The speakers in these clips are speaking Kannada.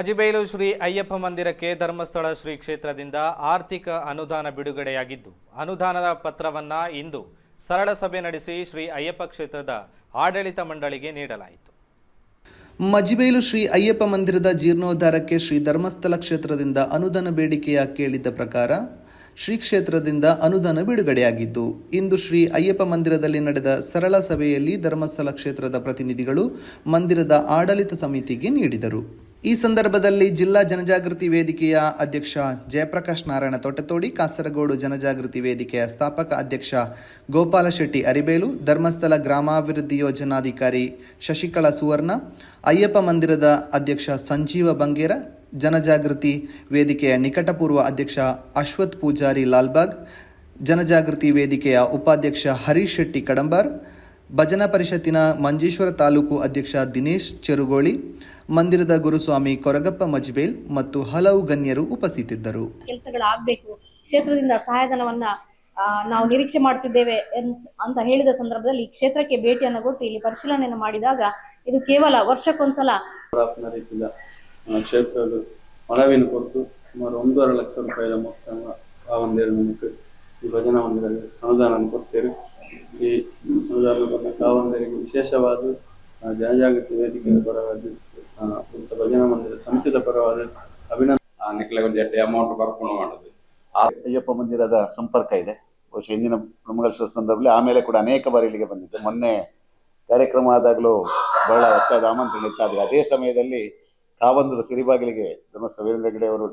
ಮಜಿಬೈಲು ಶ್ರೀ ಅಯ್ಯಪ್ಪ ಮಂದಿರಕ್ಕೆ ಧರ್ಮಸ್ಥಳ ಶ್ರೀ ಕ್ಷೇತ್ರದಿಂದ ಆರ್ಥಿಕ ಅನುದಾನ ಬಿಡುಗಡೆಯಾಗಿದ್ದು, ಅನುದಾನದ ಪತ್ರವನ್ನ ಇಂದು ಸರಳ ಸಭೆ ನಡೆಸಿ ಶ್ರೀ ಅಯ್ಯಪ್ಪ ಕ್ಷೇತ್ರದ ಆಡಳಿತ ಮಂಡಳಿಗೆ ನೀಡಲಾಯಿತು. ಮಜಿಬೈಲು ಶ್ರೀ ಅಯ್ಯಪ್ಪ ಮಂದಿರದ ಜೀರ್ಣೋದ್ಧಾರಕ್ಕೆ ಶ್ರೀ ಧರ್ಮಸ್ಥಳ ಕ್ಷೇತ್ರದಿಂದ ಅನುದಾನ ಬೇಡಿಕೆಯ ಕೇಳಿದ್ದ ಪ್ರಕಾರ ಶ್ರೀ ಕ್ಷೇತ್ರದಿಂದ ಅನುದಾನ ಬಿಡುಗಡೆಯಾಗಿದ್ದು, ಇಂದು ಶ್ರೀ ಅಯ್ಯಪ್ಪ ಮಂದಿರದಲ್ಲಿ ನಡೆದ ಸರಳ ಸಭೆಯಲ್ಲಿ ಧರ್ಮಸ್ಥಳ ಕ್ಷೇತ್ರದ ಪ್ರತಿನಿಧಿಗಳು ಮಂದಿರದ ಆಡಳಿತ ಸಮಿತಿಗೆ ನೀಡಿದರು. ಈ ಸಂದರ್ಭದಲ್ಲಿ ಜಿಲ್ಲಾ ಜನಜಾಗೃತಿ ವೇದಿಕೆಯ ಅಧ್ಯಕ್ಷ ಜಯಪ್ರಕಾಶ್ ನಾರಾಯಣ ತೋಟತೋಡಿ, ಕಾಸರಗೋಡು ಜನಜಾಗೃತಿ ವೇದಿಕೆಯ ಸ್ಥಾಪಕ ಅಧ್ಯಕ್ಷ ಗೋಪಾಲ ಶೆಟ್ಟಿ ಅರಿಬೇಲು, ಧರ್ಮಸ್ಥಳ ಗ್ರಾಮಾಭಿವೃದ್ಧಿ ಯೋಜನಾಧಿಕಾರಿ ಶಶಿಕಲಾ ಸುವರ್ಣ, ಅಯ್ಯಪ್ಪ ಮಂದಿರದ ಅಧ್ಯಕ್ಷ ಸಂಜೀವ ಬಂಗೇರ, ಜನಜಾಗೃತಿ ವೇದಿಕೆಯ ನಿಕಟಪೂರ್ವ ಅಧ್ಯಕ್ಷ ಅಶ್ವಥ್ ಪೂಜಾರಿ ಲಾಲ್ಬಾಗ್, ಜನಜಾಗೃತಿ ವೇದಿಕೆಯ ಉಪಾಧ್ಯಕ್ಷ ಹರೀಶ್ ಶೆಟ್ಟಿ ಕಡಂಬಾರ್ ಭಜನಾ ಪರಿಷತ್ತಿನ ಮಂಜೇಶ್ವರ ತಾಲೂಕು ಅಧ್ಯಕ್ಷ ದಿನೇಶ್ ಚೆರುಗೋಳಿ ಮಂದಿರದ ಗುರುಸ್ವಾಮಿ ಕೊರಗಪ್ಪ ಮಜ್ಬೇಲ್ ಮತ್ತು ಹಲವು ಗಣ್ಯರು ಉಪಸ್ಥಿತಿದ್ದರು. ಕೆಲಸಗಳಾಗಬೇಕು. ಕ್ಷೇತ್ರದಿಂದ ಸಹಾಯಧನವನ್ನ ನಾವು ನಿರೀಕ್ಷೆ ಮಾಡ್ತಿದ್ದೇವೆ ಅಂತ ಹೇಳಿದ ಸಂದರ್ಭದಲ್ಲಿ ಈ ಕ್ಷೇತ್ರಕ್ಕೆ ಭೇಟಿಯನ್ನು ಕೊಟ್ಟು ಇಲ್ಲಿ ಪರಿಶೀಲನೆಯನ್ನು ಮಾಡಿದಾಗ ಇದು ಕೇವಲ ವರ್ಷಕ್ಕೊಂದ್ಸಲ. ಕ್ಷೇತ್ರದ ಮನವಿನ ಕೊಟ್ಟು ಸುಮಾರು ಒಂದೂವರೆ ಲಕ್ಷ ರೂಪಾಯಿ ಮೊತ್ತ ಆ ಒಂದೇ ಈ ಭಜನಾ ಮಂದಿರಕ್ಕೆ ಅನುದಾನ ಕೊಡ್ತೇವೆ. ಈ ಅನುದಾನ ಬಂದ ಕಾವಂದರಿಗೆ ವಿಶೇಷವಾದ ಆ, ಜನಜಾಗೃತಿ ವೇದಿಕೆಯ ಪರವಾಗಿ ಆ, ಮತ್ತು ಭಜನಾ ಮಂದಿರ ಸಮಿತಿದ ಪರವಾದ ಅಭಿನಂದನೆ ಅಮೌಂಟ್ ಬರ್ಕೊಂಡು ಮಾಡುದು. ಅಯ್ಯಪ್ಪ ಮಂದಿರದ ಸಂಪರ್ಕ ಇದೆ. ಬಹುಶಃ ಹಿಂದಿನ ಪ್ರಮುಖ ಸಂದರ್ಭದಲ್ಲಿ ಆಮೇಲೆ ಕೂಡ ಅನೇಕ ಬಾರಿ ಇಲ್ಲಿಗೆ ಬಂದಿದ್ದೆ. ಮೊನ್ನೆ ಕಾರ್ಯಕ್ರಮ ಆದಾಗಲೂ ಬಹಳ ಒತ್ತಾಯದ ಆಮಂತ್ರಣ ಇತ್ತಾದ್ರೆ ಅದೇ ಸಮಯದಲ್ಲಿ ಕಾವಂದರು ಸಿರಿಬಾಗಿಲಿಗೆ ಧರ್ಮಸ್ಥ ವೀರೇಂದ್ರ ಹೆಗಡೆ ಅವರು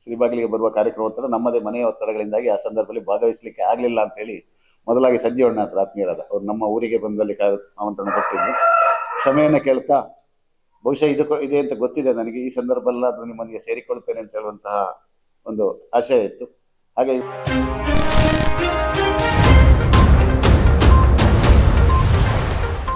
ಸಿರಿಬಾಗಿಲಿಗೆ ಬರುವ ಕಾರ್ಯಕ್ರಮ ಒತ್ತಡ ನಮ್ಮದೇ ಮನೆಯ ಒತ್ತಡಗಳಿಂದಾಗಿ ಆ ಸಂದರ್ಭದಲ್ಲಿ ಭಾಗವಹಿಸಲಿಕ್ಕೆ ಆಗಲಿಲ್ಲ ಅಂತೇಳಿ ಮೊದಲಾಗಿ ಸಂಜೀವಣ್ಣ ಹತ್ರ ಆತ್ಮೀಯರಾದ ಅವ್ರು ನಮ್ಮ ಊರಿಗೆ ಬಂದಲ್ಲಿ ಆಮಂತ್ರಣ ಕೊಟ್ಟಿದ್ರು. ಕ್ಷಮೆಯನ್ನು ಕೇಳ್ತಾ, ಬಹುಶಃ ಇದು ಇದೆ ಅಂತ ಗೊತ್ತಿದೆ ನನಗೆ, ಈ ಸಂದರ್ಭದಲ್ಲಾದರೂ ನಿಮ್ಮೊಂದಿಗೆ ಸೇರಿಕೊಳ್ತೇನೆ ಅಂತ ಹೇಳುವಂತಹ ಒಂದು ಆಶಯ ಇತ್ತು. ಹಾಗೆ